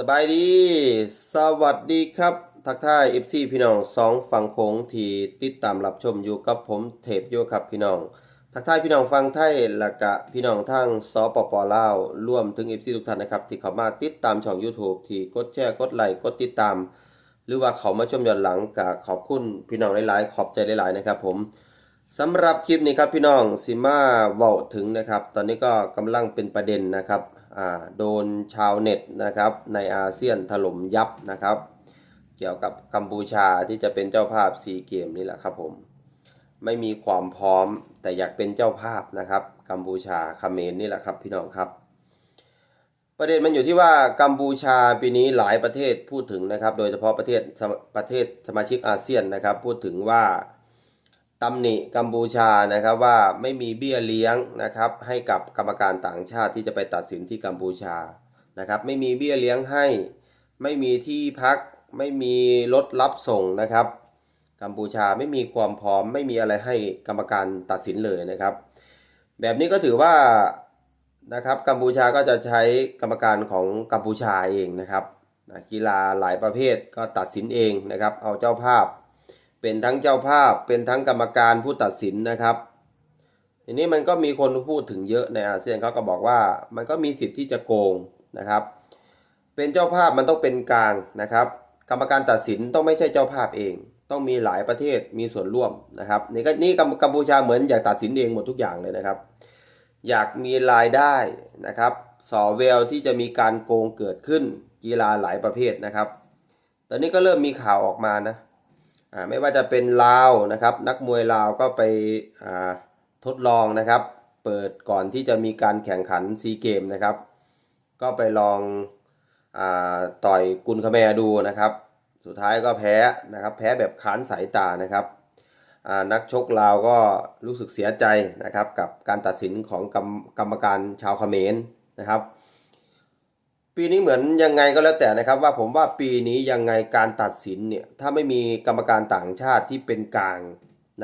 สบายดี สวัสดีครับ ทักทาย FC พี่น้องสองฝั่งโขงที่ติดตามรับชมอยู่กับผมเทพโยครับพี่น้อง ทักทายพี่น้องฟังไทยและกะพี่น้องทางสปปลาวรวมถึง FC ทุกท่านนะครับ ที่เข้ามาติดตามช่อง YouTube ที่กดแชร์กดไลค์กดติดตาม หรือว่าเขามาชมย้อนหลังกะขอบคุณพี่น้องหลายๆ ขอบใจหลายๆนะครับผมสำหรับคลิปนี้ครับพี่น้องสิมาเว้าถึงนะครับ ตอนนี้ก็กำลังเป็นประเด็นนะครับ โดนชาวเน็ตนะครับในอาเซียนถล่มยับนะครับ เกี่ยวกับกัมพูชาที่จะเป็นเจ้าภาพซีเกมนี่แหละครับผมไม่มีความพร้อมแต่อยากเป็นเจ้าภาพนะครับ กัมพูชาเขมรนี่แหละครับพี่น้องครับ ประเด็นมันอยู่ที่ว่ากัมพูชาปีนี้หลายประเทศพูดถึงนะครับ โดยเฉพาะประเทศประเทศสมาชิกอาเซียนนะครับ พูดถึงว่า ตำหนิกัมพูชานะครับว่าไม่มีเบี้ยเลี้ยงนะครับให้กับกรรมการต่างชาติที่จะไปตัดสินที่กัมพูชานะครับไม่มีเบี้ยเลี้ยงให้ ไม่มีที่พัก ไม่มีรถรับส่งนะครับ กัมพูชาไม่มีความพร้อม ไม่มีอะไรให้กรรมการตัดสินเลยนะครับ แบบนี้ก็ถือว่านะครับกัมพูชาก็จะใช้กรรมการของกัมพูชาเองนะครับกีฬาหลายประเภทก็ตัดสินเองนะครับ เอาเจ้าภาพ เป็นทั้งเจ้าภาพเป็นทั้งกรรมการผู้ตัดสินนะครับทีนี้มันก็มีคนพูดถึงเยอะในอาเซียนเขาก็บอกว่ามันก็มีสิทธิ์ที่จะโกงนะครับ เป็นเจ้าภาพมันต้องเป็นกลางนะครับ กรรมการตัดสินต้องไม่ใช่เจ้าภาพเอง ต้องมีหลายประเทศมีส่วนร่วมนะครับนี่ก็นี่กัมพูชาเหมือนอยากตัดสินเองหมดทุกอย่างเลยนะครับ อยากมีรายได้นะครับสอเวลที่จะมีการโกงเกิดขึ้นกีฬาหลายประเภทนะครับ ตอนนี้ก็เริ่มมีข่าวออกมานะ ไม่ว่าจะเป็นลาวนะครับ นักมวยลาวก็ไปอ่าทดลองนะครับ เปิดก่อนที่จะมีการแข่งขันซีเกมนะครับ ก็ไปลองอาต่อยกุนคาแมดูนะครับ สุดท้ายก็แพ้นะครับ แพ้แบบค้านสายตานะครับอ่านักชกลาวก็รู้สึกเสียใจนะครับ กับการตัดสินของกรรมกรรมการชาวเขมรนะครับ ปีนี้เหมือนยังไงก็แล้วแต่นะครับ ว่าผมว่าปีนี้ยังไงการตัดสินเนี่ยถ้าไม่มีกรรมการต่างชาติที่เป็นกลาง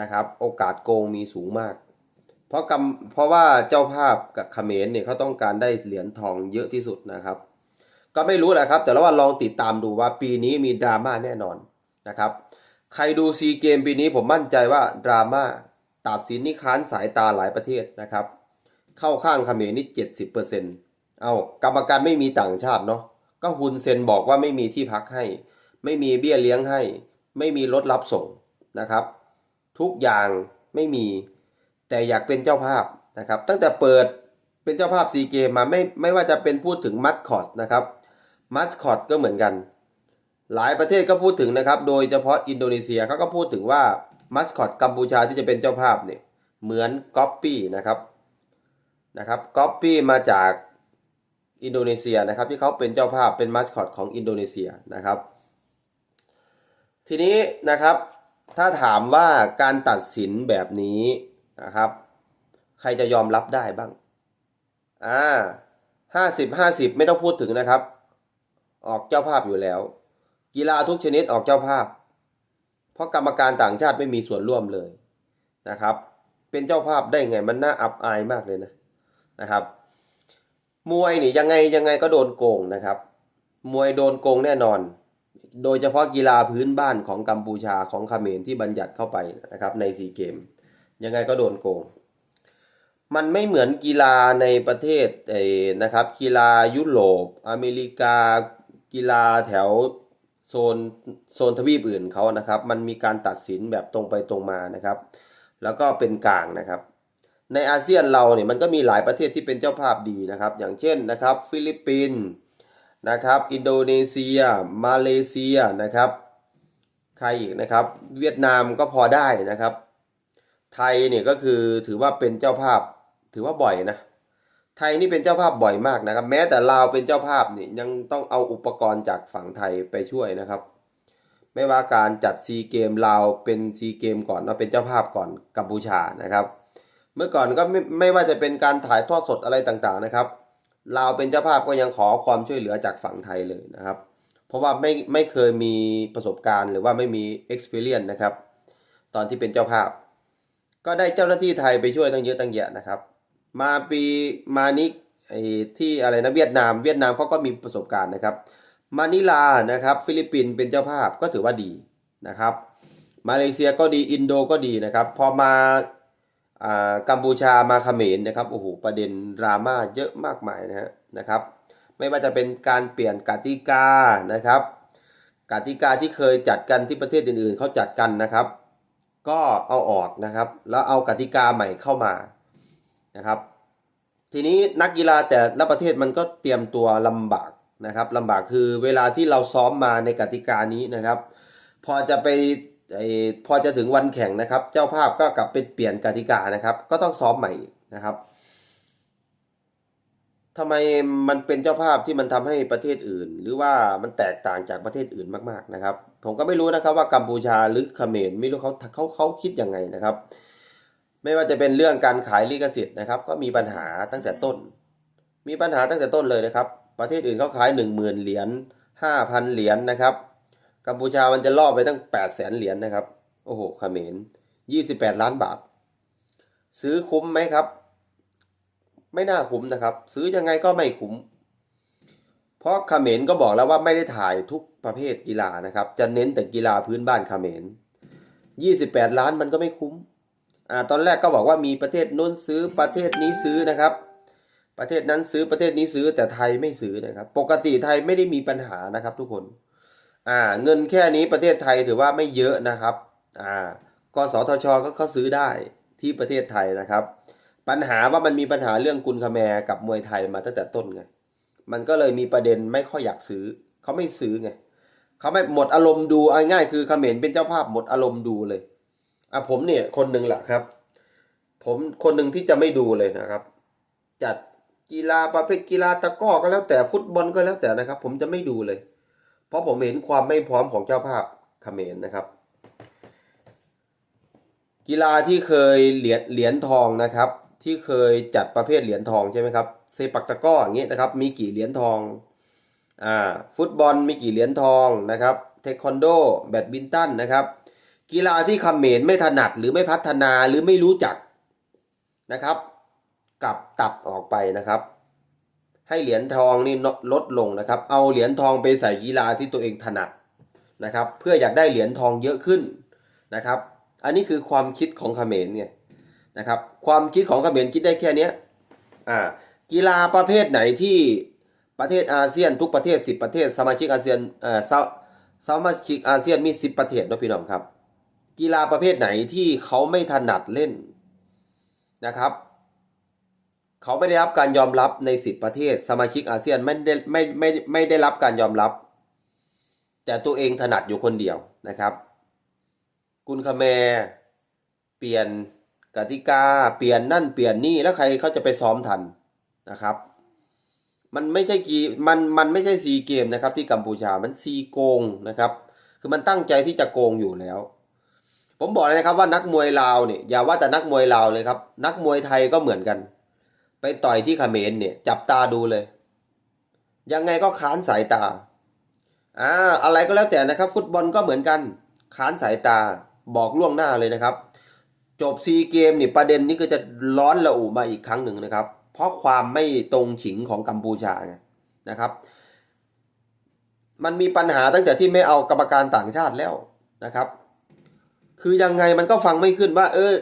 นะครับ โอกาสโกงมีสูงมาก เพราะกรรมเพราะว่าเจ้าภาพกับเขมรเนี่ยเขาต้องการได้เหรียญทองเยอะที่สุดนะครับ ก็ไม่รู้แหละครับ แต่ละว่าลองติดตามดูว่าปีนี้มีดราม่าแน่นอนนะครับ ใครดูซีเกมปีนี้ผมมั่นใจว่าดราม่าตัดสินนี่ค้านสายตาหลายประเทศนะครับ เข้าข้างเขมรนี่เจ็ดสิบเปอร์เซ็นต์ เอากรรมการไม่มีต่างชาติเนาะก็ฮุนเซนบอกว่าไม่มีที่พักให้ ไม่มีเบี้ยเลี้ยงให้ ไม่มีรถรับส่งนะครับ ทุกอย่างไม่มี แต่อยากเป็นเจ้าภาพนะครับ ตั้งแต่เปิดเป็นเจ้าภาพซีเกมมาไม่ไม่ว่าจะเป็นพูดถึงมัสคอตนะครับมัสคอตก็เหมือนกัน หลายประเทศก็พูดถึงนะครับ โดยเฉพาะอินโดนีเซียเขาก็พูดถึงว่ามัสคอตกัมพูชาที่จะเป็นเจ้าภาพเนี่ยเหมือนก๊อปปี้นะครับนะครับก๊อปปี้มาจาก อินโดนีเซียนะครับ ที่เขาเป็นเจ้าภาพเป็นมัสคอตของอินโดนีเซียนะครับ ทีนี้นะครับถ้าถามว่าการตัดสินแบบนี้นะครับ ใครจะยอมรับได้บ้างอ่าห้าสิบห้าสิบไม่ต้องพูดถึงนะครับ ออกเจ้าภาพอยู่แล้ว กีฬาทุกชนิดออกเจ้าภาพ เพราะกรรมการต่างชาติไม่มีส่วนร่วมเลยนะครับ เป็นเจ้าภาพได้ไงมันน่าอับอายมากเลยนะนะครับ มวยนี่ยังไงยังไงก็โดนโกงนะครับ มวยโดนโกงแน่นอน โดยเฉพาะกีฬาพื้นบ้านของกัมพูชาของเขมรที่บัญญัติเข้าไปนะครับในซีเกม ยังไงก็โดนโกง มันไม่เหมือนกีฬาในประเทศเออนะครับ กีฬายุโรปอเมริกา กีฬาแถวโซนโซนทวีปอื่นเขานะครับ มันมีการตัดสินแบบตรงไปตรงมานะครับ แล้วก็เป็นกลางนะครับ ในอาเซียนเราเนี่ยมันก็มีหลายประเทศที่เป็นเจ้าภาพดีนะครับ อย่างเช่นนะครับ ฟิลิปปินส์นะครับ อินโดนีเซีย มาเลเซียนะครับ ใครอีกนะครับ เวียดนามก็พอได้นะครับ ไทยเนี่ยก็คือถือว่าเป็นเจ้าภาพถือว่าบ่อยนะ ไทยนี่เป็นเจ้าภาพบ่อยมากนะครับ แม้แต่ลาวเป็นเจ้าภาพนี่ยังต้องเอาอุปกรณ์จากฝั่งไทยไปช่วยนะครับ ไม่ว่าการจัดซีเกมลาวเป็นซีเกมก่อนเนะเป็นเจ้าภาพก่อนกัมพูชานะครับ เมื่อก่อนก็ไม่ไม่ว่าจะเป็นการถ่ายทอดสดอะไรต่างๆนะครับลาวเป็นเจ้าภาพก็ยังขอความช่วยเหลือจากฝั่งไทยเลยนะครับ เพราะว่าไม่ไม่เคยมีประสบการณ์ หรือว่าไม่มี experience นะครับ ตอนที่เป็นเจ้าภาพ ก็ได้เจ้าหน้าที่ไทยไปช่วยตั้งเยอะตั้งแยะนะครับ มาปีมานี้ไอที่อะไรนะเวียดนาม เวียดนามเขาก็มีประสบการณ์นะครับ มานิลานะครับ ฟิลิปปินส์เป็นเจ้าภาพก็ถือว่าดีนะครับ มาเลเซียก็ดีอินโดก็ดีนะครับ พอมา กัมพูชามาเขมรนะครับโอ้โหประเด็นดราม่าเยอะมากมายนะฮะนะครับ ไม่ว่าจะเป็นการเปลี่ยนกติกานะครับ กติกาที่เคยจัดกันที่ประเทศอื่นๆเขาจัดกันนะครับ ก็เอาออกนะครับ แล้วเอากติกาใหม่เข้ามานะครับ ทีนี้นักกีฬาแต่ละประเทศมันก็เตรียมตัวลำบากนะครับลำบากคือเวลาที่เราซ้อมมาในกติกานี้นะครับ พอจะไป ไอพอจะถึงวันแข่งนะครับ เจ้าภาพก็กลับไปเปลี่ยนกติกานะครับ ก็ต้องซ้อมใหม่นะครับทำไมมันเป็นเจ้าภาพที่มันทำให้ประเทศอื่น หรือว่ามันแตกต่างจากประเทศอื่นมากๆนะครับ ผมก็ไม่รู้นะครับว่ากัมพูชาหรือเขมรไม่รู้เขาเขาเขาคิดยังไงนะครับ ไม่ว่าจะเป็นเรื่องการขายลิขสิทธิ์นะครับ ก็มีปัญหาตั้งแต่ต้น มีปัญหาตั้งแต่ต้นเลยนะครับ ประเทศอื่นเขาขายหนึ่งหมื่นเหรียญห้าพันเหรียญนะครับ กัมพูชามันจะล่อไปตั้งแปดแสนเหรียญนะครับ โอ้โหเขมรยี่สิบแปดล้านบาท ซื้อคุ้มไหมครับ ไม่น่าคุ้มนะครับ ซื้อยังไงก็ไม่คุ้ม เพราะเขมรก็บอกแล้วว่าไม่ได้ถ่ายทุกประเภทกีฬานะครับ จะเน้นแต่กีฬาพื้นบ้านเขมรยี่สิบแปดล้านมันก็ไม่คุ้ม อ่า ตอนแรกก็บอกว่ามีประเทศนู้นซื้อประเทศนี้ซื้อนะครับ ประเทศนั้นซื้อประเทศนี้ซื้อแต่ไทยไม่ซื้อนะครับ ปกติไทยไม่ได้มีปัญหานะครับทุกคน อ่าเงินแค่นี้ประเทศไทยถือว่าไม่เยอะนะครับอ่ากสทชก็เขาซื้อได้ที่ประเทศไทยนะครับ ปัญหาว่ามันมีปัญหาเรื่องกุนคแมรกับมวยไทยมาตั้งแต่ต้นไงมันก็เลยมีประเด็นไม่ค่อยอยากซื้อเขาไม่ซื้อไงเขาไม่หมดอารมณ์ดูอง่ายๆคือเขมรเป็นเจ้าภาพหมดอารมณ์ดูเลยอะผมเนี่ยคนหนึ่งแหละครับ ผมคนหนึ่งที่จะไม่ดูเลยนะครับ จัดกีฬาประเภทกีฬาตะก้อก็แล้วแต่ฟุตบอลก็แล้วแต่นะครับ ผมจะไม่ดูเลย ราะผมเห็นความไม่พร้อมของเจ้าภาพเขมรนะครับ กีฬาที่เคยเหรียญเหรียญทองนะครับ ที่เคยจัดประเภทเหรียญทองใช่ไหมครับเซปักตะก้ออย่างเงี้ยนะครับ มีกี่เหรียญทองอ่าฟุตบอลมีกี่เหรียญทองนะครับเทควันโดแบดมินตันนะครับ กีฬาที่เขมรไม่ถนัดหรือไม่พัฒนาหรือไม่รู้จักนะครับกลับตัดออกไปนะครับ ให้เหรียญทองนี่ลดลงนะครับ เอาเหรียญทองไปใส่กีฬาที่ตัวเองถนัดนะครับ เพื่ออยากได้เหรียญทองเยอะขึ้นนะครับ อันนี้คือความคิดของเขมรเนี่ยนะครับ ความคิดของเขมรคิดได้แค่นี้อ่ากีฬาประเภทไหนที่ประเทศอาเซียนทุกประเทศ 10 ประเทศ สมาชิกอาเซียนเอ่อสมาชิกอาเซียนมี 10 ประเทศนะพี่น้องครับ กีฬาประเภทไหนที่เขาไม่ถนัดเล่นนะครับ เขาไม่ได้รับการยอมรับใน 10 ประเทศ สมาชิกอาเซียนไม่ได้ไม่ไม่ไม่ได้รับการยอมรับ แต่ตัวเองถนัดอยู่คนเดียวนะครับ กุนคาแมเปลี่ยนกติกาเปลี่ยนนั่นเปลี่ยนนี่แล้วใครเขาจะไปซ้อมทันนะครับ มันไม่ใช่กีมันมันไม่ใช่ซีเกมนะครับ ที่กัมพูชามันซีโกงนะครับ คือมันตั้งใจที่จะโกงอยู่แล้ว ผมบอกเลยนะครับว่านักมวยลาวเนี่ยอย่าว่าแต่นักมวยลาวเลยครับ นักมวยไทยก็เหมือนกัน ไปต่อยที่เขมรเนี่ยจับตาดูเลย ยังไงก็ค้านสายตาอ่าอะไรก็แล้วแต่นะครับ ฟุตบอลก็เหมือนกันค้านสายตาบอกล่วงหน้าเลยนะครับ จบซีเกมนี่ประเด็นนี้ก็จะร้อนระอุมาอีกครั้งหนึ่งนะครับ เพราะความไม่ตรงฉิงของกัมพูชาไงนะครับ มันมีปัญหาตั้งแต่ที่ไม่เอากรรมการต่างชาติแล้วนะครับ คือยังไงมันก็ฟังไม่ขึ้นว่า เออ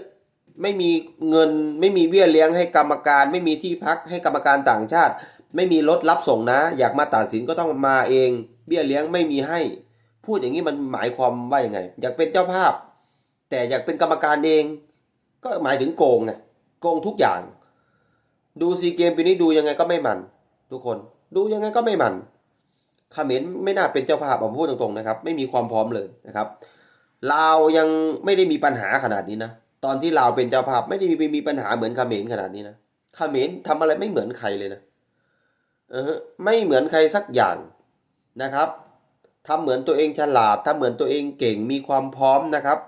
ไม่มีเงินไม่มีเบี้ยเลี้ยงให้กรรมการ ไม่มีที่พักให้กรรมการต่างชาติ ไม่มีรถรับส่งนะ อยากมาตัดสินก็ต้องมาเอง เบี้ยเลี้ยงไม่มีให้ พูดอย่างนี้มันหมายความว่าอย่างไง อยากเป็นเจ้าภาพ แต่อยากเป็นกรรมการเอง ก็หมายถึงโกงไงโกงทุกอย่าง ดูซีเกมปีนี้ดูยังไงก็ไม่มัน ทุกคนดูยังไงก็ไม่มันเขมรไม่น่าเป็นเจ้าภาพผมพูดตรงๆนะครับ ไม่มีความพร้อมเลยนะครับลาวยังไม่ได้มีปัญหาขนาดนี้นะ ตอนที่ลาวเป็นเจ้าภาพไม่ได้มีมีปัญหาเหมือนเขมรขนาดนี้นะเขมรทำอะไรไม่เหมือนใครเลยนะเออไม่เหมือนใครสักอย่างนะครับทำเหมือนตัวเองฉลาดทำเหมือนตัวเองเก่งมีความพร้อมนะครับ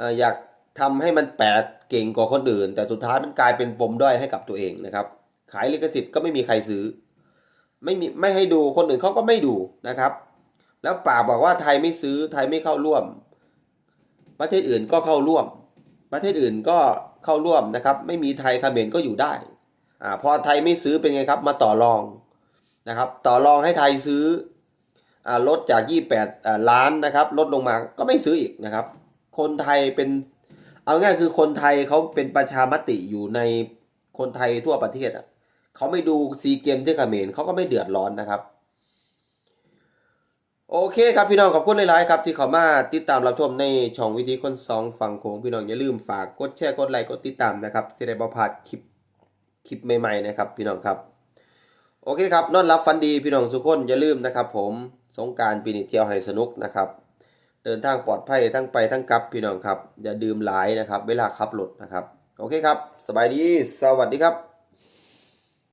ออยากทำให้มันแปลกเก่งกว่าคนอื่น แต่สุดท้ายมันกลายเป็นปมด้อยให้กับตัวเองนะครับ ขายลิขสิทธิ์ก็ไม่มีใครซื้อ ไม่มีไม่ให้ดูคนอื่นเขาก็ไม่ดูนะครับ แล้วป่ากบอกว่าไทยไม่ซื้อไทยไม่เข้าร่วม ประเทศอื่นก็เข้าร่วม ประเทศอื่นก็เข้าร่วมนะครับ ไม่มีไทยเขมรก็อยู่ได้อ่าพอไทยไม่ซื้อเป็นไงครับ มาต่อรองนะครับ ต่อรองให้ไทยซื้ออ่าลดจาก 28อ่าล้านนะครับ ลดลงมาก็ไม่ซื้ออีกนะครับ คนไทยเป็นเอาง่ายคือคนไทยเขาเป็นประชามติอยู่ในคนไทยทั่วประเทศอะเขาไม่ดูซีเกมที่เขมรเขาก็ไม่เดือดร้อนนะครับ โอเคครับพี่น้องขอบคุณหลายๆครับที่เข้ามาติดตามรับชมในช่องวิธีคนสองฝั่งโขงพี่น้องอย่าลืมฝากกดแชร์กดไลค์กดติดตามนะครับสิได้บ่พลาดคลิปคลิปใหม่ๆนะครับพี่น้องครับ โอเคครับนอนรับฟันดีพี่น้องสุกคนอย่าลืมนะครับ ผมสงการปีนี้เที่ยวให้สนุกนะครับ เดินทางปลอดภัยทั้งไปทั้งกลับพี่น้องครับ อย่าดื่มหลายนะครับ เวลาขับรถนะครับ โอเคครับ สบายดี สวัสดีครับ